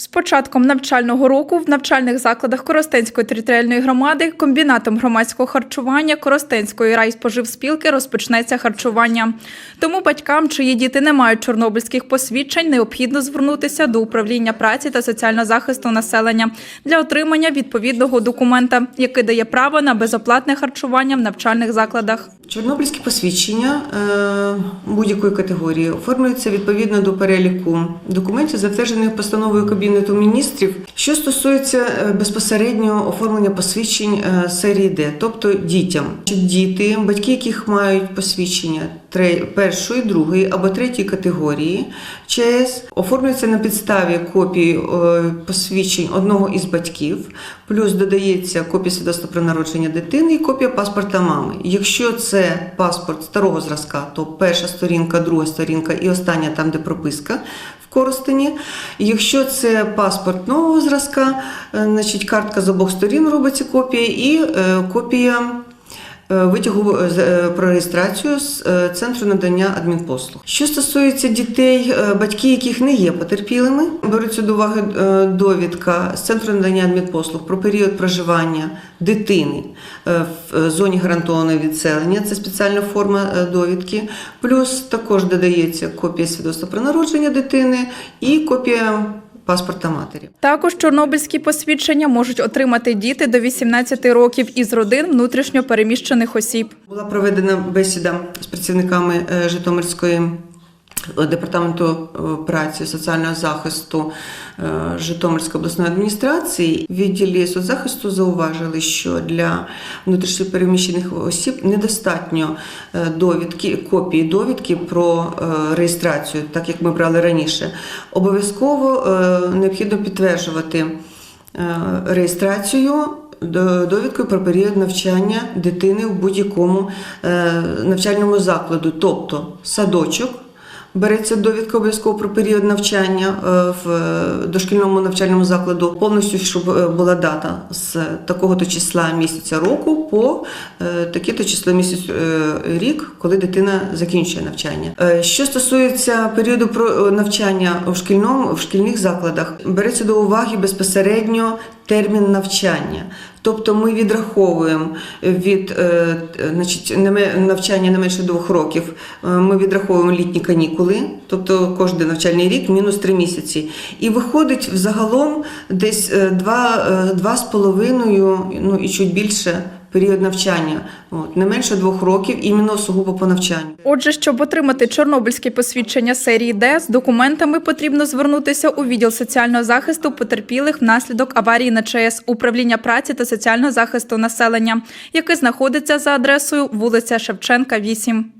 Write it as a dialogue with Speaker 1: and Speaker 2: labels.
Speaker 1: З початком навчального року в навчальних закладах Коростенської територіальної громади комбінатом громадського харчування Коростенської райспоживспілки розпочнеться харчування. Тому батькам, чиї діти не мають чорнобильських посвідчень, необхідно звернутися до управління праці та соціального захисту населення для отримання відповідного документа, який дає право на безоплатне харчування в навчальних закладах.
Speaker 2: Чорнобильські посвідчення е, будь-якої категорії оформлюються відповідно до переліку документів, затверджених постановою Кабінету міністрів, що стосується е, безпосереднього оформлення посвідчень е, серії Д, тобто дітям. Діти, батьки, яких мають посвідчення першої, другої або третьої категорії ЧС, оформлюються на підставі копії е, посвідчень одного із батьків, плюс додається копія свідоцтва про народження дитини і копія паспорта мами. Якщо це паспорт старого зразка, то перша сторінка, друга сторінка і остання там, де прописка в Коростені. Якщо це паспорт нового зразка, е, значить картка з обох сторін робиться копія і е, копія. Е, Витягу е, е, про реєстрацію з центру надання адмінпослуг. Що стосується дітей, батьки, яких не є потерпілими, беруться до уваги довідка з центру надання адмінпослуг про період проживання дитини в зоні гарантованого відселення. Це спеціальна форма довідки. Плюс також додається копія свідоцтва про народження дитини і копія паспорта матері.
Speaker 1: Також чорнобильські посвідчення можуть отримати діти до 18 років із родин внутрішньо переміщених осіб.
Speaker 2: Була проведена бесіда з працівниками е, Житомирської департаменту е, праці соціального захисту е, Житомирської обласної адміністрації. Відділі соцзахисту зауважили, що для внутрішньопереміщених осіб недостатньо е, довідки, копії довідки про реєстрацію, так як ми брали раніше. Обов'язково необхідно підтверджувати реєстрацію до- довідкою про період навчання дитини в будь-якому навчальному закладу, тобто садочок. Береться довідка обов'язково про період навчання е, в е, дошкільному навчальному закладу, повністю, щоб е, була дата з такого-то числа місяця року по таке-то число місяць рік, коли дитина закінчує навчання. Що стосується періоду про навчання у шкільному в шкільних закладах, береться до уваги безпосередньо термін навчання. Тобто ми відраховуємо від е, значить, навчання не менше двох років, е, ми відраховуємо літні канікули, тобто кожен навчальний рік мінус три місяці. І виходить взагалом десь е, два, е, ну і чуть більше період навчання. От, не менше двох років, іменно сугубо по навчанню.
Speaker 1: Отже, щоб отримати чорнобильське посвідчення серії Д, з документами потрібно звернутися у відділ соціального захисту потерпілих внаслідок аварії на ЧАЕС управління праці та соціального захисту населення, яке знаходиться за адресою вулиця Шевченка, 8.